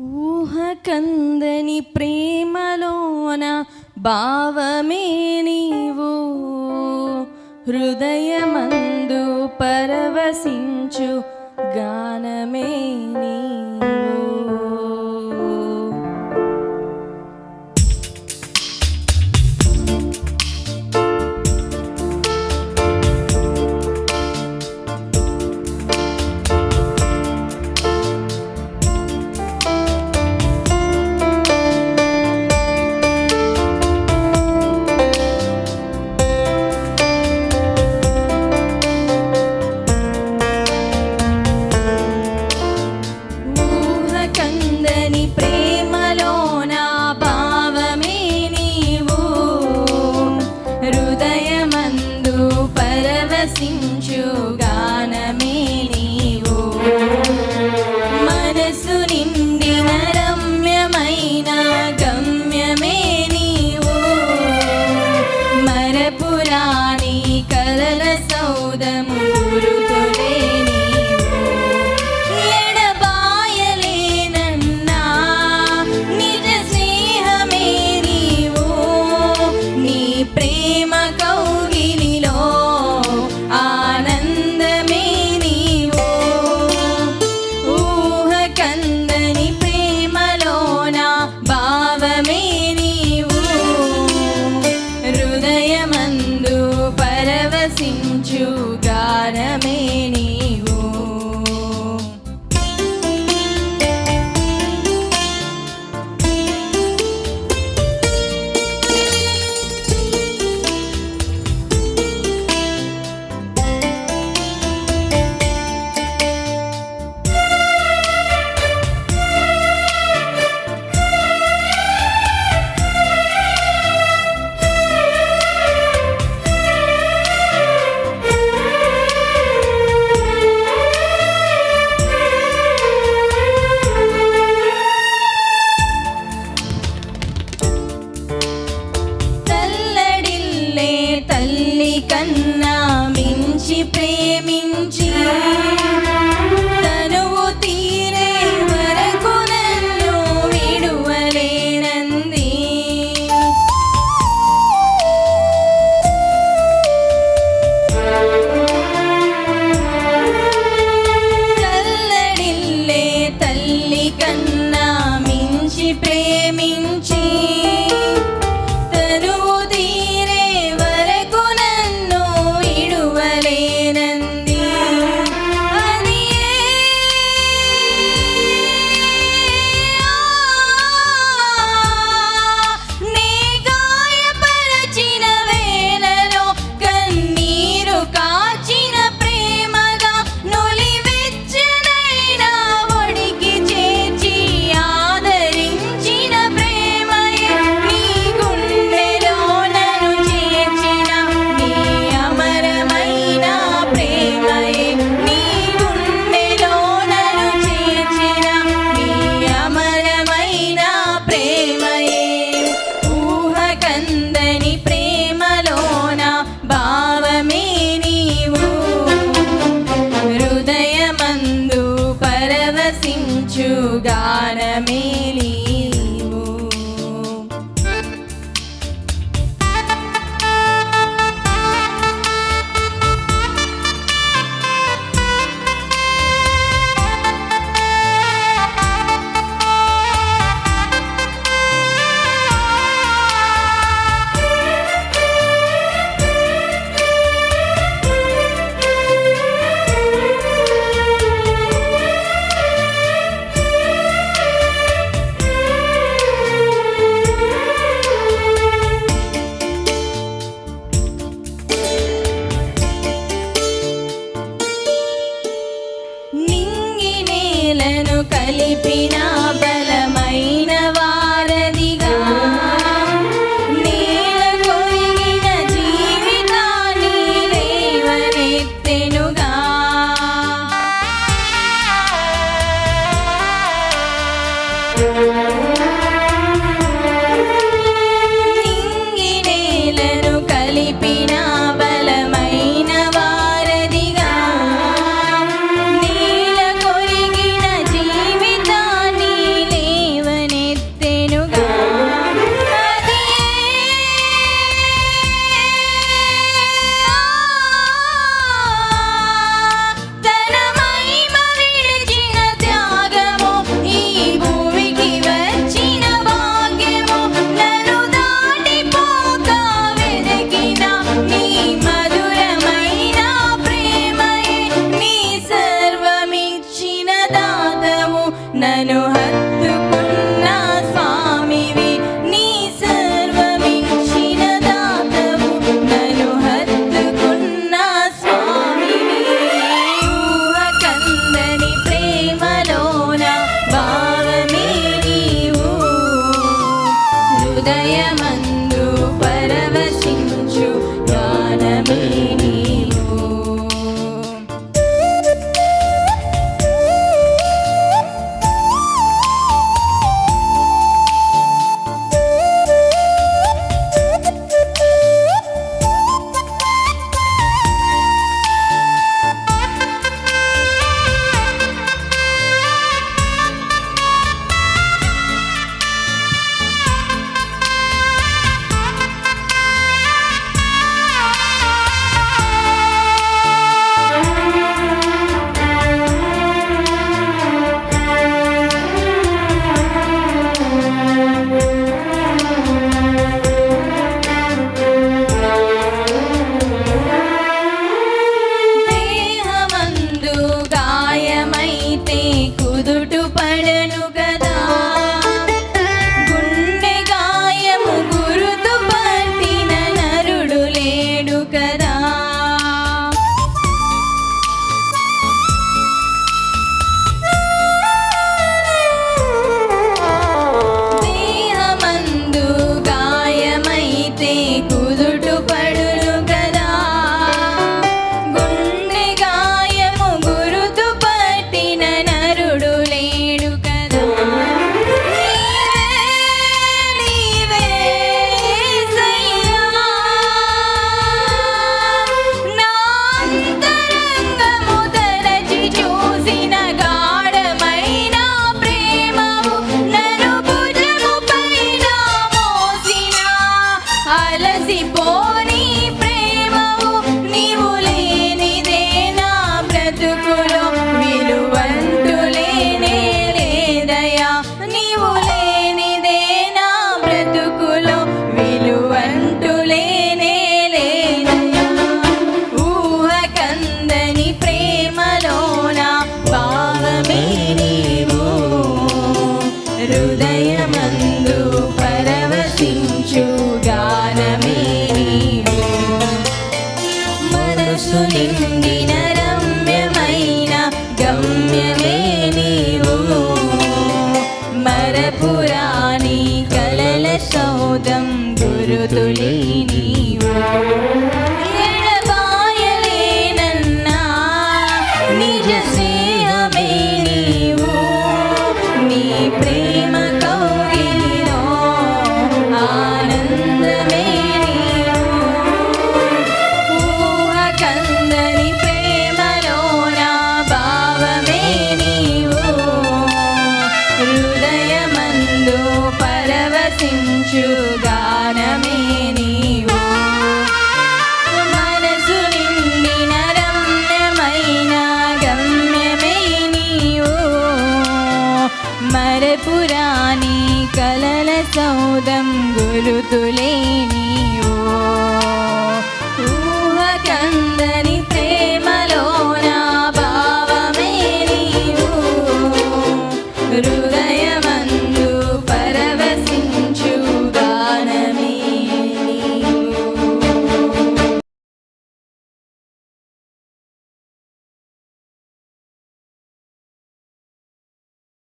ఊహ కందని ప్రేమలోన భావమే నీవు. హృదయమందు పరవశించు గానమే దర్శించుగా me, me. నన్ను హత్తుకున్న స్వామివి నీ సర్వమిచ్చిన దాతవు నన్ను హత్తుకున్న స్వామివి కందని ప్రేమలోన ഉരുട്ടുപടനുക మరపురాణి కలల సౌదం ദം ഗുരുതുലേ